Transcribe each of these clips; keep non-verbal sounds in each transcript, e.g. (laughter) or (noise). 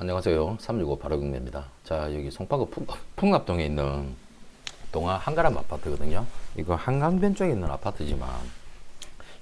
안녕하세요. 365 바로경매입니다. 자, 여기 송파구 풍, 풍납동에 있는 동아 한가람 아파트거든요. 이거 한강변 쪽에 있는 아파트지만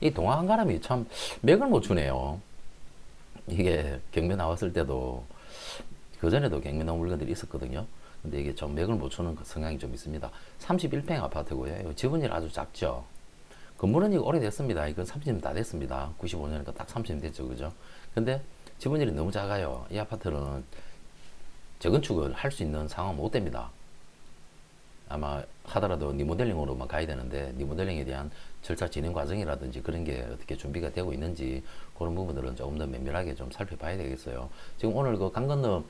이 동아 한가람이 참 맥을 못 추네요. 이게 경매 나왔을 때도 그전에도 경매 나온 물건들이 있었거든요. 근데 이게 좀 맥을 못 추는 그 성향이 좀 있습니다. 31평 아파트고요. 이거 지분율 아주 작죠. 건물은 이거 오래됐습니다. 이건 30년 다 됐습니다. 95년이니까 딱 30년 됐죠. 그죠? 근데 지분율이 너무 작아요. 이 아파트는 재건축을 할 수 있는 상황은 못 됩니다. 아마 하더라도 리모델링으로만 가야 되는데 리모델링에 대한 절차 진행 과정이라든지 그런 게 어떻게 준비가 되고 있는지 그런 부분들은 조금 더 면밀하게 좀 살펴봐야 되겠어요. 지금 오늘 그 강 건너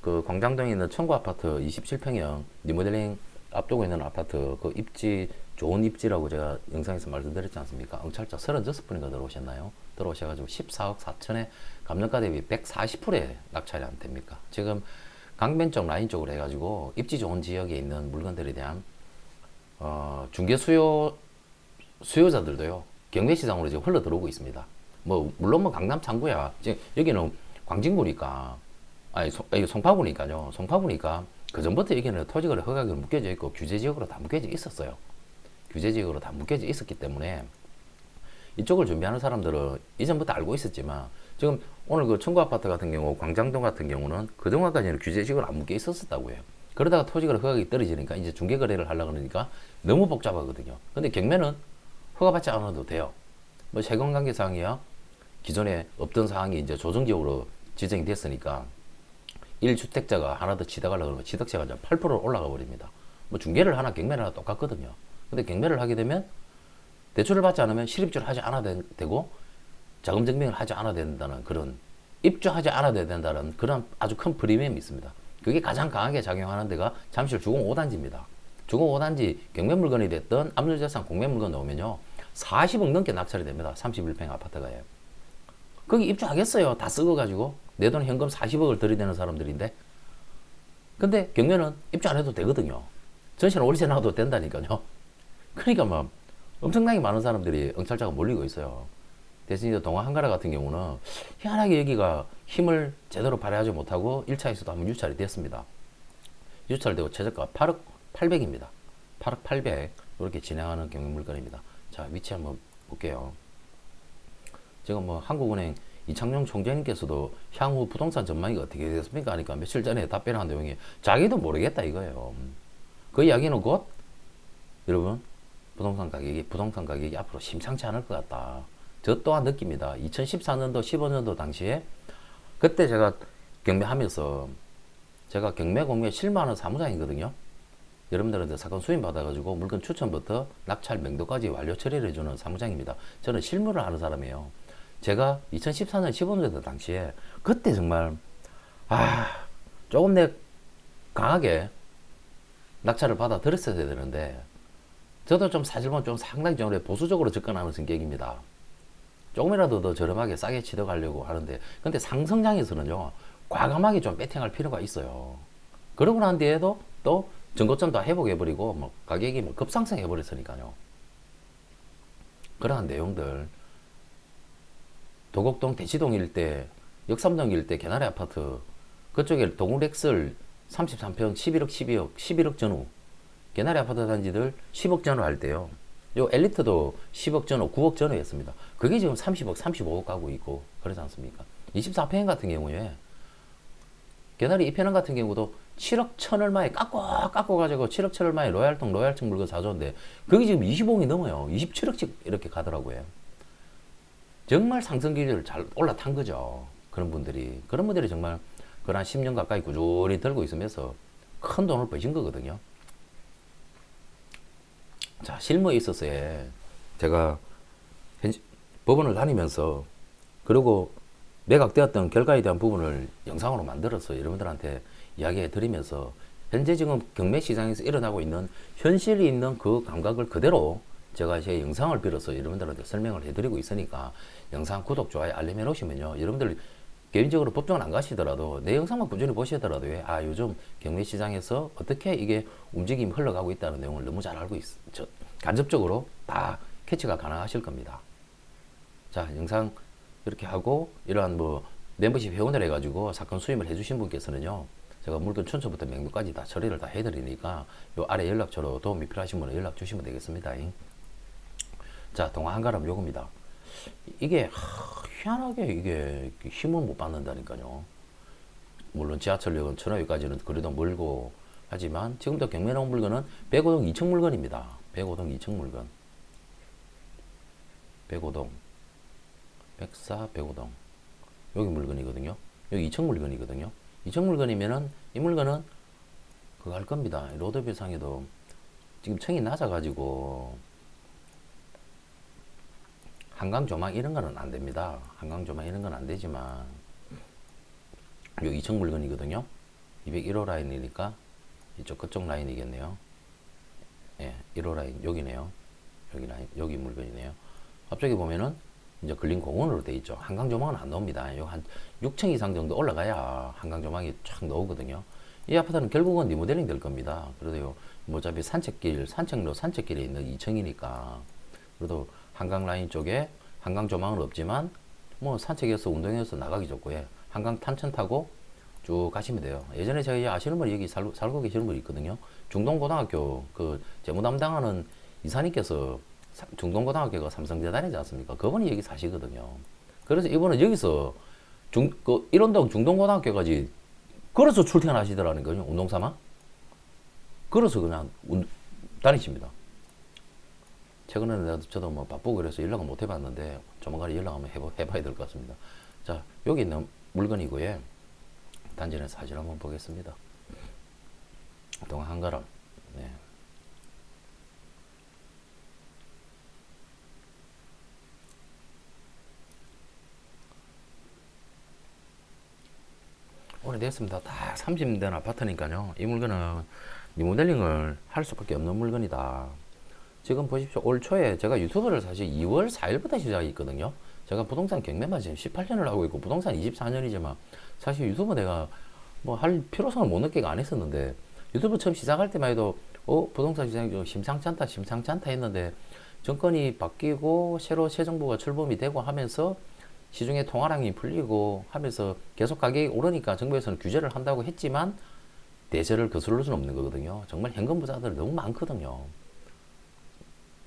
그 광장동에 있는 청구 아파트 27평형 리모델링 앞두고 있는 아파트 그 입지 좋은 입지라고 제가 영상에서 말씀드렸지 않습니까? 응찰자 36분인가 들어오셨나요? 들어오셔가지고 14억 4천에 감정가 대비 140%에 낙찰이 안 됩니까? 지금 강변 쪽 라인 쪽으로 해가지고 입지 좋은 지역에 있는 물건들에 대한 어, 중개 수요 수요자들도요 경매 시장으로 지금 흘러 들어오고 있습니다. 뭐 물론 뭐 강남 창구야. 지금 여기는 광진구니까 아니 송, 송파구니까요. 송파구니까 그 전부터 여기는 토지거래 허가가 묶여져 있고 규제 지역으로 다 묶여져 있었어요. 규제 지역으로 다 묶여져 있었기 때문에 이쪽을 준비하는 사람들은 이전부터 알고 있었지만 지금 오늘 그 청구 아파트 같은 경우 광장동 같은 경우는 그동안까지는 규제 지역으로 안 묶여 있었다고 해요. 그러다가 토지거래 허가가 떨어지니까 이제 중개 거래를 하려고 그러니까 너무 복잡하거든요. 근데 경매는 허가받지 않아도 돼요. 뭐 세금 관계 사항이야 기존에 없던 사항이 이제 조정지역으로 지정이 됐으니까 1주택자가 하나 더 지어가려고 그러면 지득세가 이제 8% 올라가 버립니다. 뭐 중개를 하나 경매를 하나 똑같거든요. 근데 경매를 하게 되면 대출을 받지 않으면 실입주를 하지 않아도 되고 자금 증명을 하지 않아야 된다는 그런 입주하지 않아야 된다는 그런 아주 큰 프리미엄이 있습니다. 그게 가장 강하게 작용하는 데가 잠실 주공 5단지입니다. 주공 5단지 경매 물건이 됐던 압류자산 공매 물건 나오면요. 40억 넘게 낙찰이 됩니다. 31평 아파트가요. 거기 입주하겠어요. 다 썩어가지고. 내 돈 현금 40억을 들이대는 사람들인데. 근데 경매는 입주 안 해도 되거든요. 전세는 월세 나와도 된다니까요. (laughs) 그러니까 뭐 엄청나게 많은 사람들이 응찰자가 몰리고 있어요. 대신 이제 동아 한가라 같은 경우는 희한하게 여기가 힘을 제대로 발휘하지 못하고 1차에서도 한번 유찰이 됐습니다. 유찰되고 최저가 8억 800입니다. 8억 800 이렇게 진행하는 경매 물건입니다. 자 위치 한번 볼게요. 지금 뭐 한국은행 이창용 총재님께서도 향후 부동산 전망이 어떻게 됐습니까? 하니까 며칠 전에 답변한 내용이 자기도 모르겠다 이거예요. 그 이야기는 곧 여러분 부동산 가격이 부동산 가격이 앞으로 심상치 않을 것 같다. 저 또한 느낍니다. 2014년도 15년도 당시에 그때 제가 경매하면서 제가 경매 공매에 실무하는 사무장이거든요. 여러분들한테 사건 수임 받아가지고 물건 추천부터 낙찰 명도까지 완료 처리를 해주는 사무장입니다. 저는 실무를 하는 사람이에요. 제가 2014년 15년도 당시에 그때 정말 아 조금 내 강하게 낙찰을 받아 들었어야 되는데 저도 좀 사실 보면 좀 상당히 좀 보수적으로 접근하는 성격입니다. 조금이라도 더 저렴하게 싸게 치더가려고 하는데 근데 상승장에서는요 과감하게 좀 배팅할 필요가 있어요. 그러고 난 뒤에도 또다 회복해버리고 뭐 가격이 뭐 급상승해버렸으니까요. 그러한 내용들 도곡동 대치동 일대 역삼동 일대 개나리 아파트 그쪽에 동우렉슬 33평 11억 12억 11억 전후 개나리 아파트 단지들 10억 전후 할 때요. 요 엘리트도 10억 전후, 9억 전후 했습니다. 그게 지금 30억, 35억 가고 있고 그러지 않습니까? 24평 같은 경우에 개나리 2평형 같은 경우도 7억 천 얼마에 깎고 깎고 가지고 7억 천 얼마에 로얄통 로얄층 물건 사줬는데 그게 지금 20억이 넘어요. 27억씩 이렇게 가더라고요. 정말 상승 기류를 잘 올라탄 거죠. 그런 분들이 그런 분들이 정말 그한 10년 가까이 꾸준히 들고 있으면서 큰 돈을 버신 거거든요. 자, 실무에 있어서의 제가 법원을 다니면서 그리고 매각되었던 결과에 대한 부분을 영상으로 만들어서 여러분들한테 이야기해 드리면서 현재 지금 경매 시장에서 일어나고 있는 현실이 있는 그 감각을 그대로 제가 제 영상을 빌어서 여러분들한테 설명을 해드리고 있으니까 영상 구독, 좋아요, 알림 해놓으시면요. 여러분들 개인적으로 법정은 안 가시더라도 내 영상만 꾸준히 보시더라도 아 요즘 경매 시장에서 어떻게 이게 움직임이 흘러가고 있다는 내용을 너무 잘 알고 있, 저, 간접적으로 다 캐치가 가능하실 겁니다. 자 영상 이렇게 하고 이러한 뭐 멤버십 회원을 해가지고 사건 수임을 해주신 분께서는요. 제가 물건 춘처부터 맹도까지 다 처리를 다 해드리니까 요 아래 연락처로 도움이 필요하신 분은 연락 주시면 되겠습니다. 자, 동화 한가람 요겁니다. 이게 하, 희한하게 이게 힘을 못 받는다니까요. 물론 지하철역은 천호역까지는 그래도 멀고 하지만 지금도 경매 나온 물건은 백오동 2층 물건입니다. 백오동 2층 물건. 백오동. 백사 백오동. 여기 물건이거든요. 여기 2층 물건이거든요. 2층 물건이면은 이 물건은 그거 할 겁니다. 로드뷰 상에도 지금 층이 낮아가지고 한강 조망 이런 거는 안 됩니다. 한강 조망 이런 건 안 되지만 요 2층 물건이거든요. 201호 라인이니까 이쪽 그쪽 라인이겠네요. 예, 1호 라인 여기네요. 여기 라인 여기 물건이네요. 앞쪽에 보면은 이제 근린 공원으로 돼 있죠. 한강 조망은 안 나옵니다. 요한 6층 이상 정도 올라가야 한강 조망이 쫙 나오거든요. 이 아파트는 결국은 리모델링 될 겁니다. 그래도요, 뭐 어차피 산책길, 산책로, 산책길에 있는 2층이니까 그래도 한강 라인 쪽에 한강 조망은 없지만 뭐 산책해서 운동해서 나가기 좋고 예. 한강 탄천 타고 쭉 가시면 돼요. 예전에 저희 아시는 분이 여기 살고, 살고 계시는 분이 있거든요. 중동고등학교 그 재무 담당하는 이사님께서 사- 중동고등학교가 삼성재단이지 않습니까? 그분이 여기 사시거든요. 그래서 이분은 여기서 중, 그 일원동 중동고등학교까지 걸어서 출퇴근하시더라는 거죠. 운동 삼아. 걸어서 그냥 운, 다니십니다. 최근에는 나도 저도 뭐 바쁘고 그래서 연락을 못 해봤는데 조만간에 연락 한번 해봐, 해봐야 될 것 같습니다. 자, 여기 있는 물건이고요. 단전에 사진 한번 보겠습니다. 동안 한 가람. 네. 오래됐습니다. 다 30년 된 아파트니까요. 이 물건은 리모델링을 할 수밖에 없는 물건이다. 지금 보십시오. 올 초에 제가 유튜브를 사실 2월 4일부터 시작했거든요. 제가 부동산 경매만 지금 18년을 하고 있고 부동산 24년이지만 사실 유튜브 내가 뭐 할 필요성을 못 느끼고 안 했었는데 유튜브 처음 시작할 때만 해도 어 부동산 시장이 좀 심상치 않다 심상치 않다 했는데 정권이 바뀌고 새로 새 정부가 출범이 되고 하면서 시중에 통화량이 풀리고 하면서 계속 가격이 오르니까 정부에서는 규제를 한다고 했지만 대세를 거스를 수는 없는 거거든요. 정말 현금 부자들 너무 많거든요.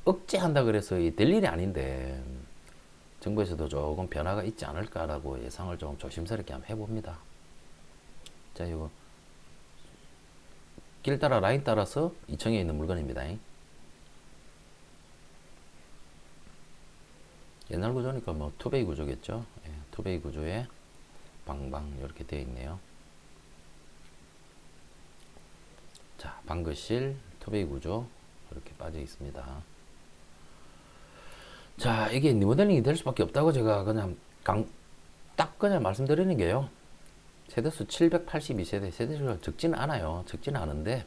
억제한다 그래서 이될 일이 아닌데 정부에서도 조금 변화가 있지 않을까라고 예상을 좀 조심스럽게 한번 해봅니다. 자, 이거 길 따라 라인 따라서 2층에 있는 물건입니다. 옛날 구조니까 뭐 투베이 구조겠죠. 예, 투베이 구조에 방방 이렇게 되어 있네요. 자, 방거실 투베이 구조 이렇게 빠져 있습니다. 자, 이게 리모델링이 될 수밖에 없다고 제가 그냥 강, 딱 그냥 말씀드리는 게요. 세대수 782세대, 세대수가 적지는 않아요. 적지는 않은데,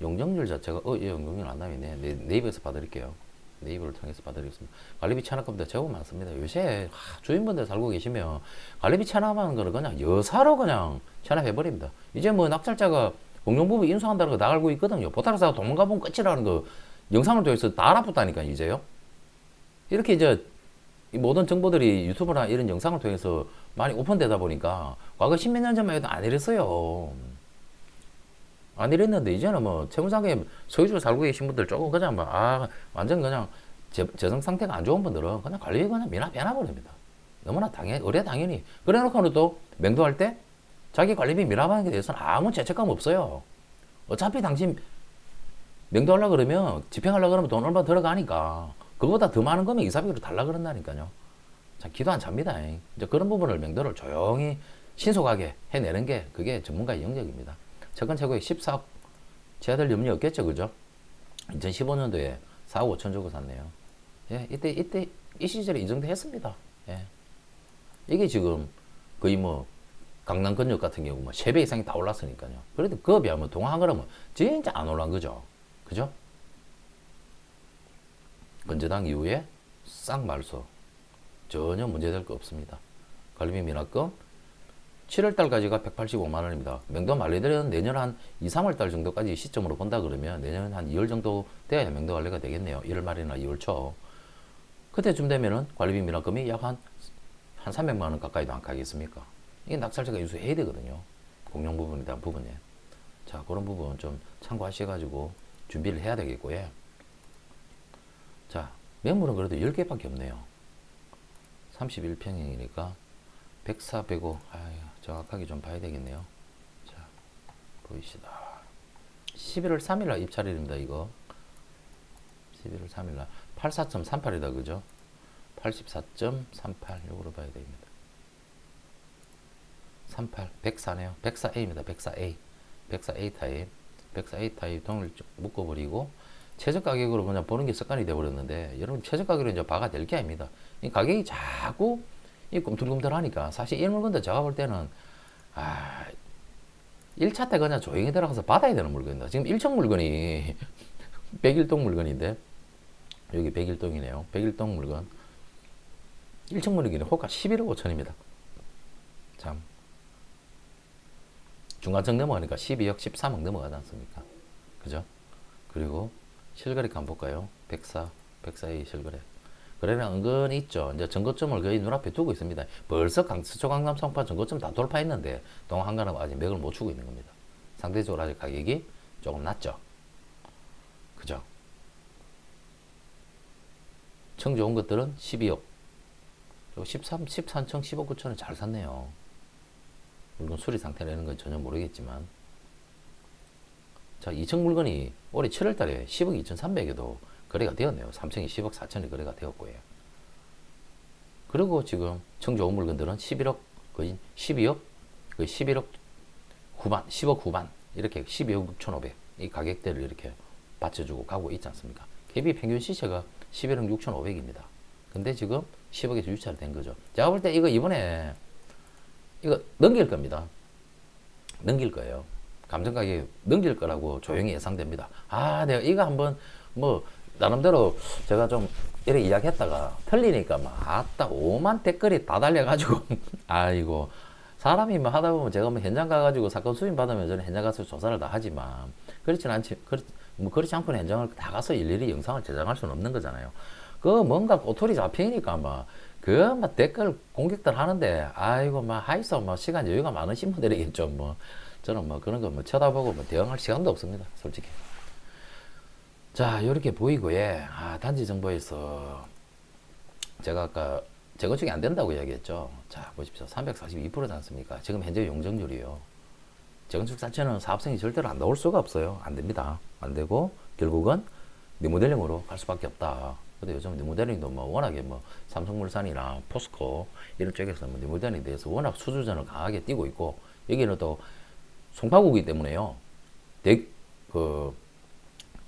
용적률 자체가, 어, 예, 용적률 안 나오네. 네, 네이버에서 봐드릴게요. 네이버를 통해서 봐드리겠습니다. 관리비 체납금도 제법 많습니다. 요새 하, 주인분들 살고 계시면 관리비 체납하는 거를 그냥 여사로 그냥 체납해버립니다. 이제 뭐 낙찰자가 공용부부 인수한다는 거다 알고 있거든요. 보따리 사고 도망가보면 끝이라는 거 영상을 통해서 다 알아봤다니까, 이제요. 이렇게 이제 이 모든 정보들이 유튜브나 이런 영상을 통해서 많이 오픈되다 보니까 과거 십몇 년 전만 해도 안 이랬어요. 안 이랬는데 이제는 뭐 채무장에 소유주 살고 계신 분들 조금 그냥 뭐아 완전 그냥 재, 재정 상태가 안 좋은 분들은 그냥 관리 그냥 미나 빼나 버립니다. 너무나 당연 의뢰 당연히 그래 놓고는 또 맹도할 때 자기 관리비 미납하는 게 대해서는 아무 죄책감 없어요. 어차피 당신 맹도하려 그러면 집행하려 그러면 돈 얼마 들어가니까 그거보다 더 많은 거면 이사비로 달라 그런다니까요. 자, 기도 안 찹니다. 이제 그런 부분을 맹도를 조용히 신속하게 해내는 게 그게 전문가의 영역입니다. 최근 최고의 14억 제아들 염려 없겠죠, 그죠? 2015년도에 4억 5천 주고 샀네요. 예, 이때 이때 이 시절에 이 정도 했습니다. 예. 이게 지금 거의 뭐 강남 근역 같은 경우 뭐 3배 이상이 다 올랐으니까요. 그래도 그거 비하면 동화한 거라면 진짜 안 올란 거죠. 그죠? 건재당 이후에 싹 말소. 전혀 문제될 거 없습니다. 관리비 미납금 7월 달까지가 185만 원입니다. 맹도 말리들은 내년 한 2, 3월 달 정도까지 시점으로 본다 그러면 내년 한 2월 정도 돼야 맹도 관리가 되겠네요. 1월 말이나 2월 초. 그때쯤 되면은 관리비 미납금이 약 한 한 300만 원 가까이도 안 가겠습니까? 이게 낙찰자가 인수해야 되거든요. 공용 부분에 대한 부분에. 자, 그런 부분 좀 참고하셔가지고 준비를 해야 되겠고요. 자, 매물은 그래도 10개밖에 없네요. 31평이니까 104, 105. 아유, 정확하게 좀 봐야 되겠네요. 자, 보이시다. 11월 3일날 입찰일입니다, 이거. 11월 3일날. 84.38이다, 그죠? 84.38. 요거로 봐야 됩니다. 38, 104네요. 104A입니다. 104A. 104A 타입. 104A 타입 좀 묶어버리고, 최저 가격으로 그냥 보는 게 습관이 되어버렸는데, 여러분, 최저 가격으로 이제 봐가 될 게 아닙니다. 이 가격이 자꾸 이 꿈틀꿈틀 하니까, 사실 이 물건도 제가 볼 때는, 아, 1차 때 그냥 조용히 들어가서 받아야 되는 물건이다. 지금 1층 물건이 (laughs) 101동 물건인데, 여기 101동이네요. 101동 물건. 1층 물건이 호가 11억 5천입니다. 참. 중간층 넘어가니까 12억, 13억 넘어가지 않습니까? 그죠? 그리고 실거래가 한번 볼까요? 104, 104의 실거래. 거래량 은근히 있죠. 이제 전고점을 거의 눈앞에 두고 있습니다. 벌써 강, 수초 강남 성파 전고점 다 돌파했는데 동안 한가는 아직 맥을 못 추고 있는 겁니다. 상대적으로 아직 가격이 조금 낮죠. 그죠? 청 좋은 것들은 12억. 13, 13청 15, 9천은 잘 샀네요. 물건 수리 상태라는 건 전혀 모르겠지만. 자, 2층 물건이 올해 7월 달에 10억 2,300에도 거래가 되었네요. 3층이 10억 4천에 거래가 되었고요. 그리고 지금 청 좋은 물건들은 11억, 거의 12억, 거의 11억 후반, 10억 후반, 이렇게 12억 6,500. 이 가격대를 이렇게 받쳐주고 가고 있지 않습니까? KB 평균 시세가 11억 6,500입니다. 근데 지금 10억에서 유찰이 된 거죠. 제가 볼 때 이거 이번에 이거 넘길 겁니다. 넘길 거예요. 감정 가격 넘길 거라고 조용히 예상됩니다. 아, 내가 이거 한번 뭐 나름대로 제가 좀 이렇게 이야기했다가 틀리니까 막 아따 5만 댓글이 다 달려가지고 (laughs) 아이고 사람이 뭐 하다 보면 제가 뭐 현장 가가지고 사건 수임 받으면 저는 현장 가서 조사를 다 하지만 그렇진 않지 그렇, 뭐 그렇지 않고는 현장을 다 가서 일일이 영상을 제작할 수는 없는 거잖아요. 그 뭔가 꼬투리 잡히니까 막 그막 댓글 공격들 하는데 아이고 막 하이소 뭐 시간 여유가 많으신 분들이겠죠 뭐 저는 뭐 그런 거 뭐 쳐다보고 뭐 대응할 시간도 없습니다 솔직히. 자, 이렇게 보이고, 예. 아, 단지 정보에서 제가 아까 재건축이 안 된다고 이야기했죠. 자, 보십시오. 342%지 않습니까? 지금 현재 용적률이요. 재건축 자체는 사업성이 절대로 안 나올 수가 없어요. 안 됩니다. 안 되고, 결국은 리모델링으로 갈 수밖에 없다. 근데 요즘 리모델링도 뭐 워낙에 뭐 삼성물산이나 포스코 이런 쪽에서 뭐 리모델링에 대해서 워낙 수주전을 강하게 띄고 있고, 여기는 또 송파구기 때문에요. 대, 그,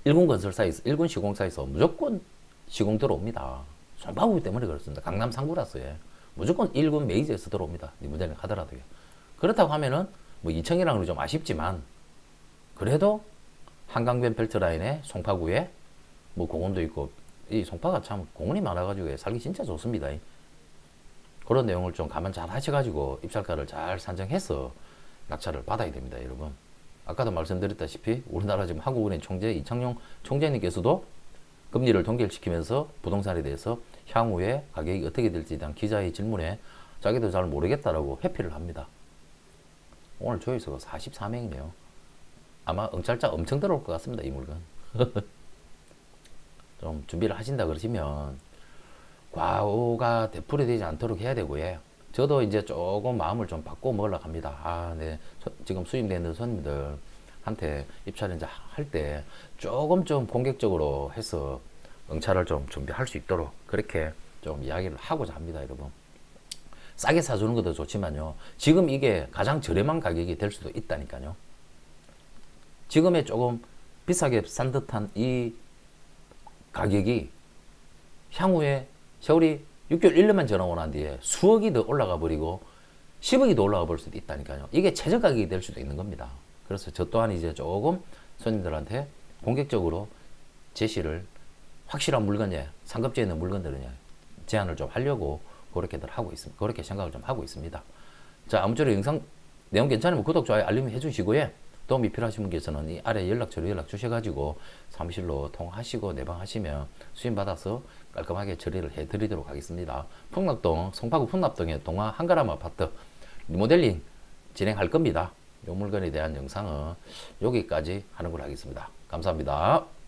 일군 건설사에서 일군 시공사에서 무조건 시공 들어옵니다. 송파구 때문에 그렇습니다. 강남 상구라서 예. 무조건 일군 메이저에서 들어옵니다. 리모델링 하더라도요. 그렇다고 하면은 뭐 이청이랑은 좀 아쉽지만 그래도 한강변 벨트라인에 송파구에 뭐 공원도 있고 이 송파가 참 공원이 많아가지고 살기 진짜 좋습니다. 그런 내용을 좀 감안 잘 하셔가지고 입찰가를 잘 산정해서 낙찰을 받아야 됩니다, 여러분. 아까도 말씀드렸다시피 우리나라 지금 한국은행 총재 이창용 총재님께서도 금리를 동결시키면서 부동산에 대해서 향후에 가격이 어떻게 될지에 대한 기자의 질문에 자기도 잘 모르겠다라고 회피를 합니다. 오늘 조회수가 44명이네요. 아마 응찰자 엄청 들어올 것 같습니다. 이 물건. (laughs) 좀 준비를 하신다 그러시면 과오가 되풀이되지 않도록 해야 되고요. 저도 이제 조금 마음을 좀 바꿔 먹으려고 합니다. 아, 네. 서, 지금 수임되는 손님들한테 입찰 이제 할 때 조금 좀 공격적으로 해서 응찰을 좀 준비할 수 있도록 그렇게 좀 이야기를 하고자 합니다, 여러분. 싸게 사주는 것도 좋지만요. 지금 이게 가장 저렴한 가격이 될 수도 있다니까요. 지금에 조금 비싸게 산 듯한 이 가격이 향후에 세월이 6개월 1년만 지나고 난 뒤에 수억이 더 올라가 버리고 10억이 더 올라가 볼 수도 있다니까요. 이게 최저 가격이 될 수도 있는 겁니다. 그래서 저 또한 이제 조금 손님들한테 공격적으로 제시를 확실한 물건에 상급지에 있는 물건들은 제안을 좀 하려고 그렇게들 하고 있습니다. 그렇게 생각을 좀 하고 있습니다. 자, 아무쪼록 영상 내용 괜찮으면 구독, 좋아요, 알림 해주시고요. 도움이 필요하신 분께서는 이 아래 연락처로 연락 주셔가지고 사무실로 통화하시고 내방하시면 수임 받아서 깔끔하게 처리를 해드리도록 하겠습니다. 풍락동 송파구 풍납동의 동화 한가람 아파트 리모델링 진행할 겁니다. 요 물건에 대한 영상은 여기까지 하는 걸로 하겠습니다. 감사합니다.